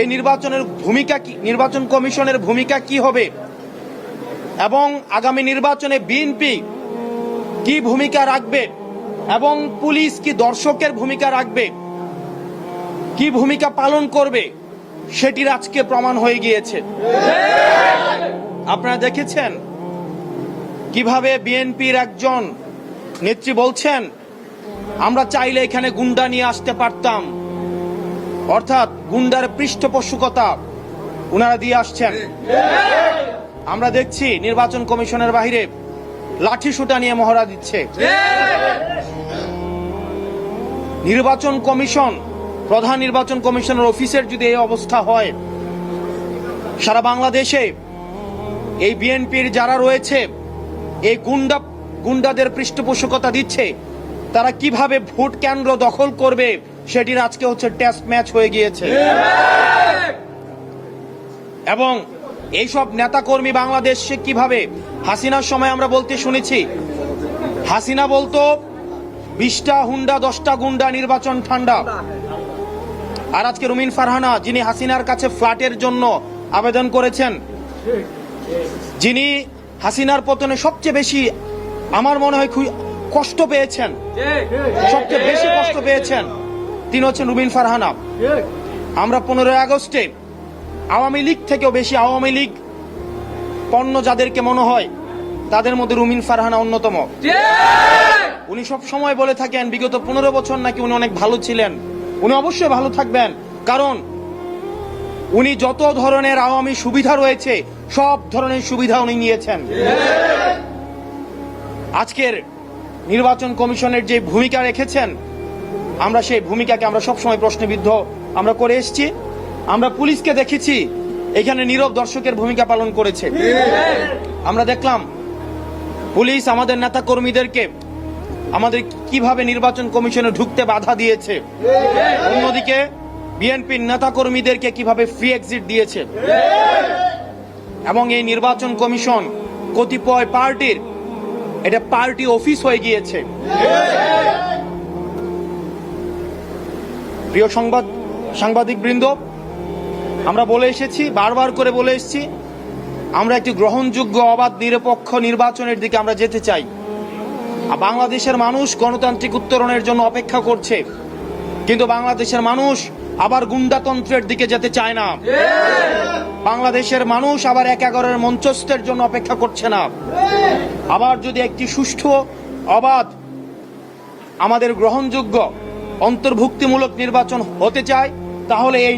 এই নির্বাচনের ভূমিকা কি, নির্বাচন কমিশনের ভূমিকা কি হবে? এবং আগামী নির্বাচনে বিএনপি কি ভূমিকা রাখবে? এবং পুলিশ কি দর্শকের ভূমিকা রাখবে? কি ভূমিকা পালন করবে? সেটির আজকে প্রমাণ হয়ে গিয়েছে। আপনারা দেখেছেন কীভাবে বিএনপির একজন নেত্রী বলছেন, আমরা চাইলে এখানে গুন্ডা নিয়ে আসতে পারতাম। অর্থাৎ গুন্ডার পৃষ্ঠপোষকতা। উনারা দিয়ে আসছেন। আমরা দেখছি নির্বাচন কমিশনের বাহিরে লাঠি সুটা নিয়ে মহড়া দিচ্ছে। নির্বাচন কমিশন, প্রধান নির্বাচন কমিশনের অফিসের যদি এই অবস্থা হয়, সারা বাংলাদেশে এই বিএনপির যারা রয়েছে, এই গুন্ডা, গুন্ডাদের পৃষ্ঠপোষকতা দিচ্ছে, তারা কীভাবে ভোট কেন্দ্র দখল করবে সেটির আজকে হচ্ছে টেস্ট ম্যাচ হয়ে গিয়েছে। এবং এইসব নেতাকর্মী বাংলাদেশে কীভাবে হাসিনার সময় আমরা বলতে শুনেছি? হাসিনা বলতো, বিশটা হুন্ডা, দশটা গুন্ডা, নির্বাচন ঠান্ডা। আর আজকে রুমিন ফারহানা, যিনি হাসিনার কাছে ফ্ল্যাটের জন্য আবেদন করেছেন, যিনি হাসিনার পতনে সবচেয়ে বেশি, আমার মনে হয় কষ্ট পেয়েছেন, সবচেয়ে বেশি কষ্ট পেয়েছেন। তিনি হচ্ছেন রুমিন ফারহানা। আমরা পনেরোই আগস্টে আওয়ামী লীগ থেকেও বেশি আওয়ামী লীগ পণ্য যাদেরকে মনে হয় তাদের মধ্যে রুমিন ফারহানা অন্যতম। উনি সব সময় বলে থাকেন বিগত পনেরো বছর নাকি উনি অনেক ভালো ছিলেন। উনি অবশ্যই ভালো থাকবেন। কারণ উনি যত ধরনের আওয়ামী সুবিধা রয়েছে সব ধরনের সুবিধা উনি নিয়েছেন। আজকের নির্বাচন কমিশনের যে ভূমিকা রেখেছেন আমরা সেই ভূমিকাকে আমরা সবসময় প্রশ্নবিদ্ধ আমরা করে এসেছি। আমরা পুলিশকে দেখেছি, এখানে নীরব দর্শকের ভূমিকা পালন করেছে। আমরা দেখলাম, পুলিশ আমাদের নেতা কর্মীদেরকে আমাদের কীভাবে নির্বাচন কমিশনে ঢুকতে বাধা দিয়েছে। অন্যদিকে, বিএনপির নেতা কর্মীদেরকে কীভাবে ফ্রি এক্সিট দিয়েছে। এবং এই নির্বাচন কমিশন কতিপয় পার্টির, এটা পার্টি অফিস হয়ে গিয়েছে। প্রিয় সংবাদ সাংবাদিক বৃন্দ আমরা বলে এসেছি, বারবার করে বলে এসেছি, আমরা একটি গ্রহণযোগ্য, অবাধ, নিরপেক্ষ নির্বাচনের দিকে আমরা যেতে চাই। বাংলাদেশের মানুষ গণতান্ত্রিক উত্তরণের জন্য অপেক্ষা করছে। কিন্তু বাংলাদেশের মানুষ আবার গুন্ডাতন্ত্রের দিকে যেতে চায় না। বাংলাদেশের মানুষ আবার এক এগারোর মঞ্চস্থের জন্য অপেক্ষা করছে না। আবার যদি একটি সুষ্ঠু, অবাধ, আমাদের গ্রহণযোগ্য অন্তর্ভুক্তিমূলক নির্বাচন হতে চায় তাহলে এই